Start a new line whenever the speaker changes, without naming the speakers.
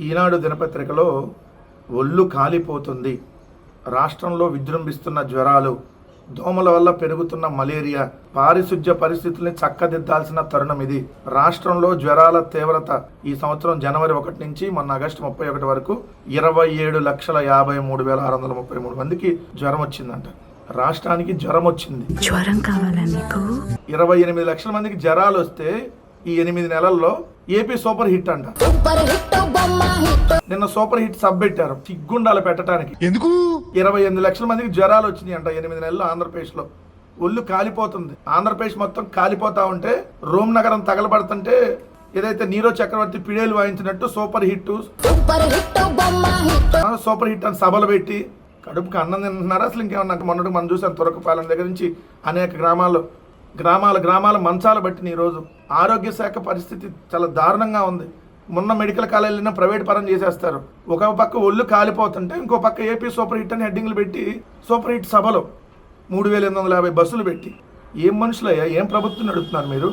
ఈనాడు దినపత్రికలో ఒళ్ళు కాలిపోతుంది. రాష్ట్రంలో విజృంభిస్తున్న జ్వరాలు దోమల వల్ల పెరుగుతున్న మలేరియా పారిశుధ్య పరిస్థితుల్ని చక్కదిద్దాల్సిన తరుణం ఇది. రాష్ట్రంలో జ్వరాల తీవ్రత ఈ సంవత్సరం జనవరి ఒకటి నుంచి మొన్న ఆగస్టు ముప్పై ఒకటి వరకు ఇరవై ఏడు లక్షల యాభై మూడు వేల ఆరు వందల ముప్పై మూడు మందికి జ్వరం వచ్చిందంట. రాష్ట్రానికి జ్వరం వచ్చింది.
జ్వరం కావాలా
ఇరవై ఎనిమిది లక్షల మందికి జ్వరాలు వస్తే ఈ ఎనిమిది నెలల్లో ఏపీ సూపర్ హిట్ అంట. నిన్న సూపర్ హిట్ సబ్ పెట్టారు. సిగ్గుండాలు పెట్టడానికి
ఎందుకు?
ఇరవై ఎనిమిది లక్షల మందికి జ్వరాలు వచ్చినాయి అంట ఎనిమిది నెలలు ఆంధ్రప్రదేశ్లో. ఒళ్ళు కాలిపోతుంది. ఆంధ్రప్రదేశ్ మొత్తం కాలిపోతా ఉంటే రోమ్ నగరం తగలబడుతుంటే ఏదైతే నీరో చక్రవర్తి పిడేలు వాయించినట్టు సూపర్ హిట్.
సూపర్ హిట్ బొమ్మ హిట్.
సూపర్ హిట్ అని సభలు పెట్టి కడుపుకి అన్నం తింటున్నారా? అసలు ఇంకేమన్నా మొన్నటి మనం చూసాం తురకపాలెం దగ్గర నుంచి అనేక గ్రామాల్లో. గ్రామాల గ్రామాల మంచాలు బట్టిన ఈరోజు ఆరోగ్య శాఖ పరిస్థితి చాలా దారుణంగా ఉంది. మొన్న మెడికల్ కాలేజ్ వెళ్ళినా ప్రైవేట్ పరం చేసేస్తారు. ఒక పక్క ఒళ్ళు కాలిపోతుంటే ఇంకో పక్క ఏపీ సూపర్ హిట్ అని హెడ్డింగ్లు పెట్టి సూపర్ హిట్ సభలో మూడు వేల ఎనిమిది వందల యాభై బస్సులు పెట్టి. ఏం మనుషులయ్యా? ఏం ప్రభుత్వం నడుపుతున్నారు మీరు?